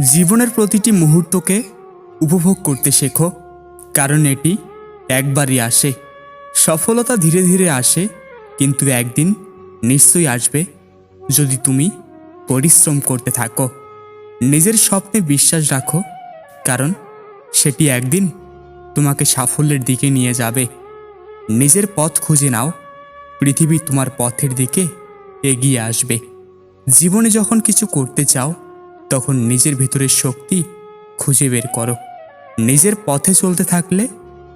জীবনের প্রতিটি মুহূর্তকে উপভোগ করতে শেখো, কারণ এটি একবারই আসে। সফলতা ধীরে ধীরে আসে, কিন্তু একদিন নিশ্চয়ই আসবে যদি তুমি পরিশ্রম করতে থাকো। নিজের স্বপ্নে বিশ্বাস রাখো, কারণ সেটি একদিন তোমাকে সাফল্যের দিকে নিয়ে যাবে। নিজের পথ খুঁজে নাও, পৃথিবী তোমার পথের দিকে এগিয়ে আসবে। জীবনে যখন কিছু করতে চাও তখন নিজের ভেতরের শক্তি খুঁজে বের করো। নিজের পথে চলতে থাকলে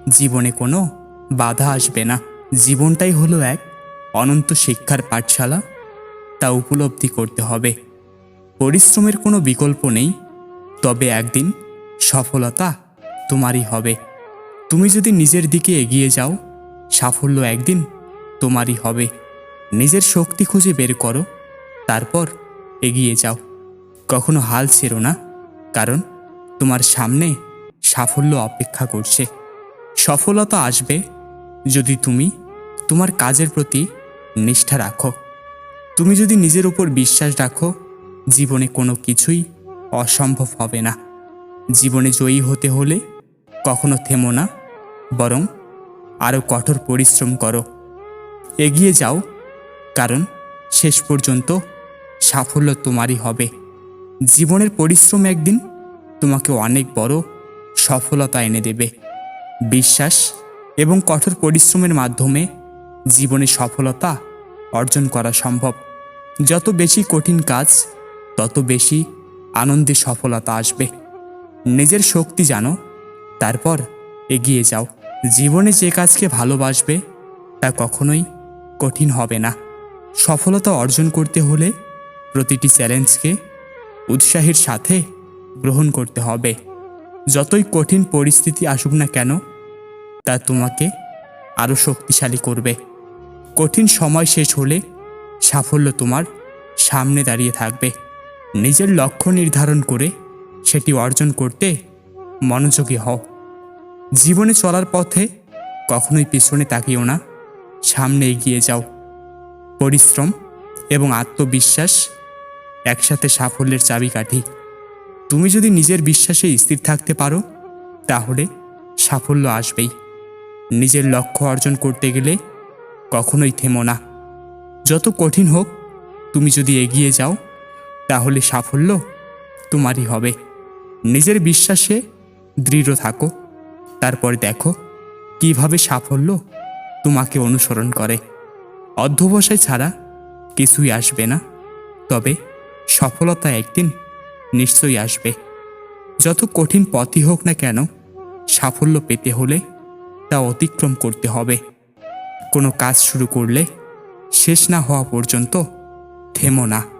জীবনে কোনো বাধা আসবে না। জীবনটাই হলো এক অনন্ত শিক্ষার পাঠশালা। তা উপলব্ধি করতে হবে। পরিশ্রমের কোনো বিকল্প নেই। তবে একদিন সফলতা তোমারই হবে। তুমি যদি নিজের দিকে এগিয়ে যাও, সাফল্য একদিন তোমারই হবে। নিজের শক্তি খুঁজে বের করো। তারপর এগিয়ে যাও। কখনো হাল ছেড়ো না, কারণ তোমার সামনে সাফল্য অপেক্ষা করছে। সফলতা আসবে যদি তুমি তোমার কাজের প্রতি নিষ্ঠা রাখো। তুমি যদি নিজের উপর বিশ্বাস রাখো, জীবনে কোনো কিছুই অসম্ভব হবে না। জীবনে জয়ী হতে হলে কখনো থেমো না, বরং আরও কঠোর পরিশ্রম করো। এগিয়ে যাও, কারণ শেষ পর্যন্ত সাফল্য তোমারই হবে। জীবনের পরিশ্রম একদিন তোমাকে অনেক বড় সফলতা এনে দেবে। বিশ্বাস এবং কঠোর পরিশ্রমের মাধ্যমে জীবনে সফলতা অর্জন করা সম্ভব। যত বেশি কঠিন কাজ, তত বেশি আনন্দে সফলতা আসবে। নিজের শক্তি জানো, তারপর এগিয়ে যাও। জীবনে যে কাজকে ভালোবাসবে, তা কখনোই কঠিন হবে না। সফলতা অর্জন করতে হলে প্রতিটি চ্যালেঞ্জকে উৎসাহের সাথে গ্রহণ করতে হবে। যতই কঠিন পরিস্থিতি আসুক না কেন, তা তোমাকে আরও শক্তিশালী করবে। কঠিন সময় শেষ হলে সাফল্য তোমার সামনে দাঁড়িয়ে থাকবে। নিজের লক্ষ্য নির্ধারণ করে সেটি অর্জন করতে মনোযোগী হও। জীবনে চলার পথে কখনোই পিছনে তাকিও না, সামনে এগিয়ে যাও। পরিশ্রম এবং আত্মবিশ্বাস একসাথে সাফল্যের চাবিকাঠি তুমি যদি নিজের বিশ্বাসে স্থির থাকতে পারো, তাহলে সাফল্য আসবেই। নিজের লক্ষ্য অর্জন করতে গেলে কখনোই থেমো না। যত কঠিন হোক, তুমি যদি এগিয়ে যাও, তাহলে সাফল্য তোমারই হবে। নিজের বিশ্বাসে দৃঢ় থাকো। তারপর দেখো কীভাবে সাফল্য তোমাকে অনুসরণ করে। অধ্যবসায় ছাড়া কিছুই আসবে না। তবে সফলতা একদিন নিশ্চয়ই আসবে। যত কঠিন পথই হোক না কেন, সাফল্য পেতে হলে তা অতিক্রম করতে হবে। কোনো কাজ শুরু করলে শেষ না হওয়া পর্যন্ত থেমো না।